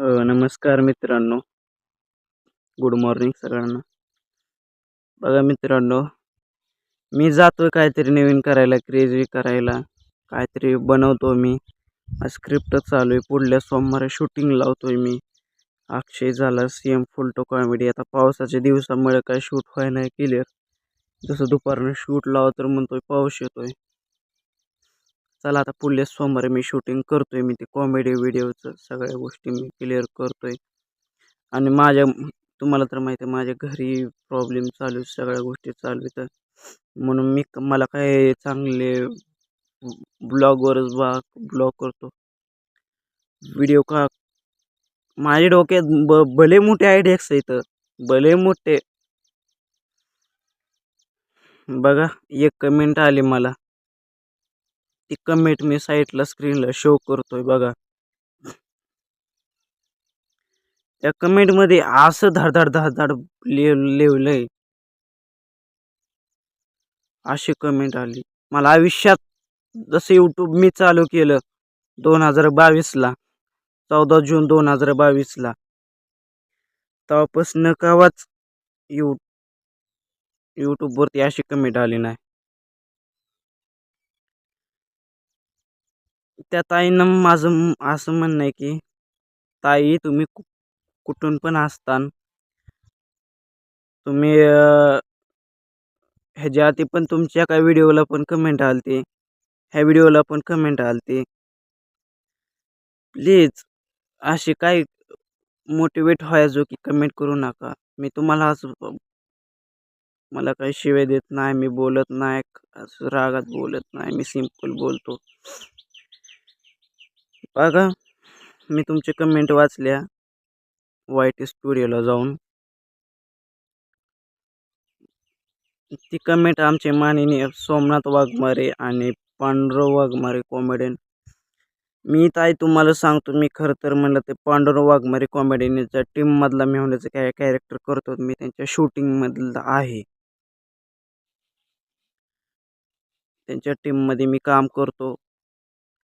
नमस्कार मित्रांनो. Good morning सगळ्यांना. बघा मित्रांनो मी जातो काहीतरी नवीन करायला क्रेझी करायला. काहीतरी बनवतो मी. स्क्रिप्ट चालू आहे. पुढल्या सोमवारी शूटिंग लावतोय मी. अक्षय झाला सी एम फुलटो कॉमेडी आता पावसाच्या दिवसामुळे काय शूट व्हाय नाही क्लिअर जसं दुपारनं शूट लावा तर म्हणतोय पाऊस येतोय. चला आता पुढल्या सोमवारी मी शूटिंग करतो आहे मी ते कॉमेडी व्हिडिओचं सगळ्या गोष्टी मी क्लिअर करतो आहे आणि माझ्या तुम्हाला तर माहिती आहे माझ्या घरी प्रॉब्लेम चालू आहे सगळ्या गोष्टी चालू आहेत. म्हणून मी मला काय चांगले ब्लॉगवरच बा ब्लॉग करतो. व्हिडिओ का माझ्या डोक्यात ब भले मोठे आयडियाक्स आहेत भले मोठे. बघा एक कमेंट आली मला. ती कमेंट मी साईटला स्क्रीनला शो करतोय बघा. त्या कमेंटमध्ये असं धडधड धडधड लिह लिहिलंय. अशी कमेंट आली. मला आयुष्यात जसं यूट्यूब मी चालू केलं दोन हजार बावीसला चौदा जून दोन हजार बावीसला तेव्हापासून कवाच यू यूट्यूबवरती अशी कमेंट आली नाही. त्या ताईनं माझं असं म्हणणं आहे की ताई तुम्ही कु कुठून पण असतान तुम्ही ह्याच्या आधी पण तुमच्या एका व्हिडिओला पण कमेंट आलती. ह्या व्हिडिओला पण कमेंट आलती. प्लीज अशी काय मोटिवेट व्हायचो की कमेंट करू नका. मी तुम्हाला असं मला काही शिवे देत नाही मी बोलत नाही असं रागात बोलत नाही मी सिंपल बोलतो. बघा मी तुमचे कमेंट वाचल्या. वाईट स्टुडिओला जाऊन. ती कमेंट आमचे माननीय सोमनाथ वाघमारे आणि पांडुरंग वाघमारे कॉमेडियन मी ताई तुम्हाला सांगतो मी खरं तर म्हणलं ते पांडुरंग वाघमारे कॉमेडियनच्या टीममधला मी होण्याचं काय कॅरेक्टर करतो मी त्यांच्या शूटिंगमधलं आहे. त्यांच्या टीममध्ये मी काम करतो.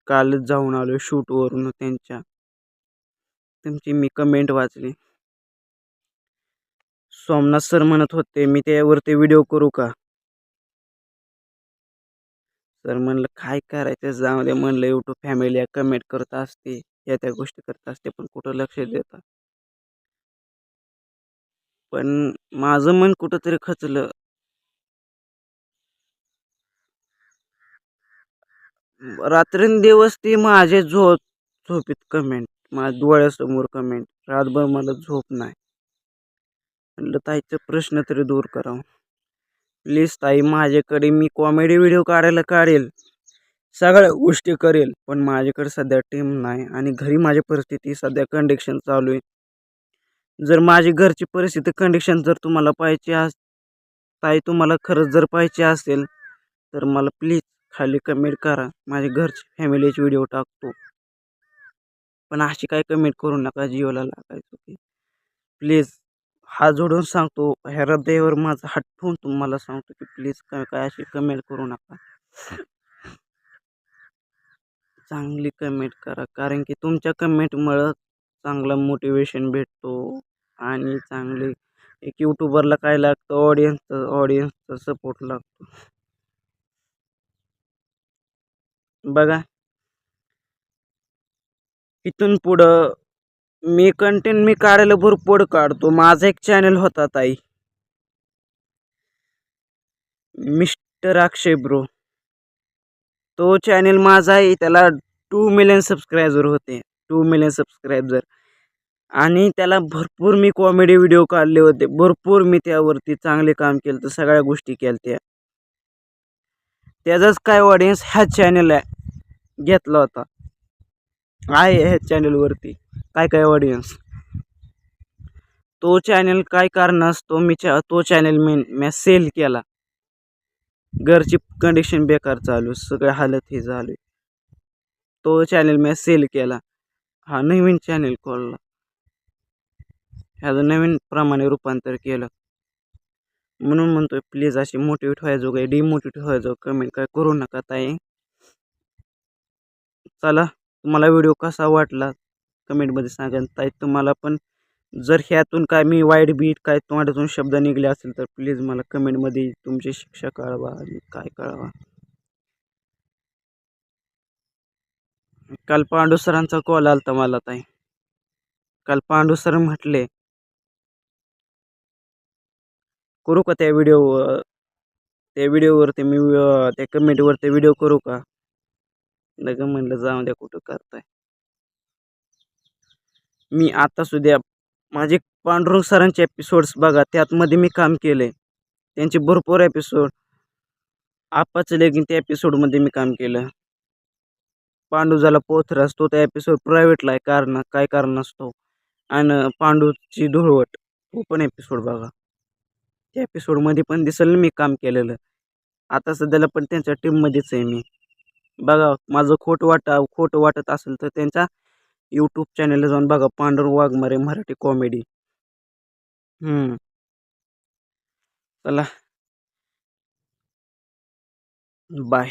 कालच जाऊन आलो शूटवरून त्यांच्या. त्यांची मी कमेंट वाचली. सोमनाथ सर म्हणत होते मी त्यावरती व्हिडिओ करू का? सर म्हणलं काय करायचं? जाऊ दे म्हणलं यूट्यूब फॅमिली कमेंट करत असते या त्या गोष्टी करत असते पण कुठं लक्ष देतात? पण माझं मन कुठंतरी खचलं. रात्रंदिवस ती माझे झोप झोपीत कमेंट माझ्या डोळ्यासमोर कमेंट रातभर मला झोप नाही. म्हणलं ताईचा प्रश्न तरी दूर करावं. प्लीज ताई माझ्याकडे मी कॉमेडी व्हिडिओ काढायला काढेल. सगळ्या गोष्टी करेल पण माझ्याकडे सध्या टीम नाही आणि घरी माझी परिस्थिती सध्या कंडिक्शन चालू आहे. जर माझी घरची परिस्थिती कंडिक्शन जर तुम्हाला पाहिजे अस ताई तुम्हाला खरंच जर पाहिजे असेल तर मला प्लीज खाली कमेंट करा. माझ्या घरची फॅमिलीचे व्हिडिओ टाकतो. पण अशी काय कमेंट करू नका जिओला लागायचो की. प्लीज हात जोडून सांगतो. ह्या हृदयावर माझा हात ठेवून तुम्हाला सांगतो की प्लीज काय काय अशी कमेंट करू नका. चांगली कमेंट करा. कारण की तुमच्या कमेंटमुळं चांगला मोटिवेशन भेटतो. आणि चांगले एक यूट्यूबरला काय लागतं? ऑडियन्सचं ऑडियन्सचा सपोर्ट लागतो. बघा. इथून पुढं मी कंटेंट मी काढायला भरपूर काढतो. माझा एक चॅनल होता ताई. Mister Akshay bro. तो चॅनल माझा आहे. त्याला टू मिलियन सबस्क्रायबर होते. टू मिलियन सबस्क्रायबर आणि त्याला भरपूर मी कॉमेडी व्हिडिओ काढले होते. भरपूर मी त्यावरती चांगले काम केलं तर सगळ्या गोष्टी केल्या त्या त्याचाच काय ऑडियन्स ह्या आहे. घेतला होता. आहे ह्या चॅनलवरती काय काय ऑडियन्स तो चॅनल काय कारण असतो? मी चा तो चॅनल मी मी सेल केला. घरची कंडिशन बेकार चालू सगळं हालत हे झालं तो चॅनल मी सेल केला. हा नवीन चॅनल खोलला. ह्याचं नवीन प्रमाणे रूपांतर केलं. म्हणून म्हणतोय प्लीज अशी मोटिवेट व्हायजो काय? डिमोटिवेट व्हायजो कमेंट काय करू नका ताई. चला तुम्हाला व्हिडिओ कसा वाटला कमेंटमध्ये सांगा. ताई तुम्हाला पण जर ह्यातून काय मी वाईट बीट काय तोंडातून शब्द निघले असेल तर प्लीज मला कमेंटमध्ये तुमची शिक्षा कळवा आणि काय कळवा. काल पांडू सरांचा कॉल आलता मला ताई. काल पांडू सर म्हटले करू का त्या व्हिडिओ त्या व्हिडिओवरती मी त्या त्या कमेंटवरती व्हिडिओ करू का? लग्न म्हणलं जाऊ द्या कुठं करताय? मी आता सुद्धा माझे पांडुरंग सरांचे एपिसोड्स बघा त्यातमध्ये मी काम केले त्यांचे भरपूर एपिसोड आपाचं लेगिन त्या एपिसोडमध्ये मी काम केलं. पांडू झाला पोथर असतो त्या एपिसोड प्रायव्हेटला आहे कारण काय कारण असतो? आणि पांडूची धुळवट तो पण एपिसोड बघा. त्या एपिसोडमध्ये पण दिसेल मी काम केलेलं. आता सध्याला पण त्यांच्या टीममध्येच आहे मी. बघा माझं खोट वाटा खोटं वाटत असेल तर त्यांच्या यूट्यूब चॅनलला जाऊन बघा पांडुर वाघमारे मराठी कॉमेडी चला. बाय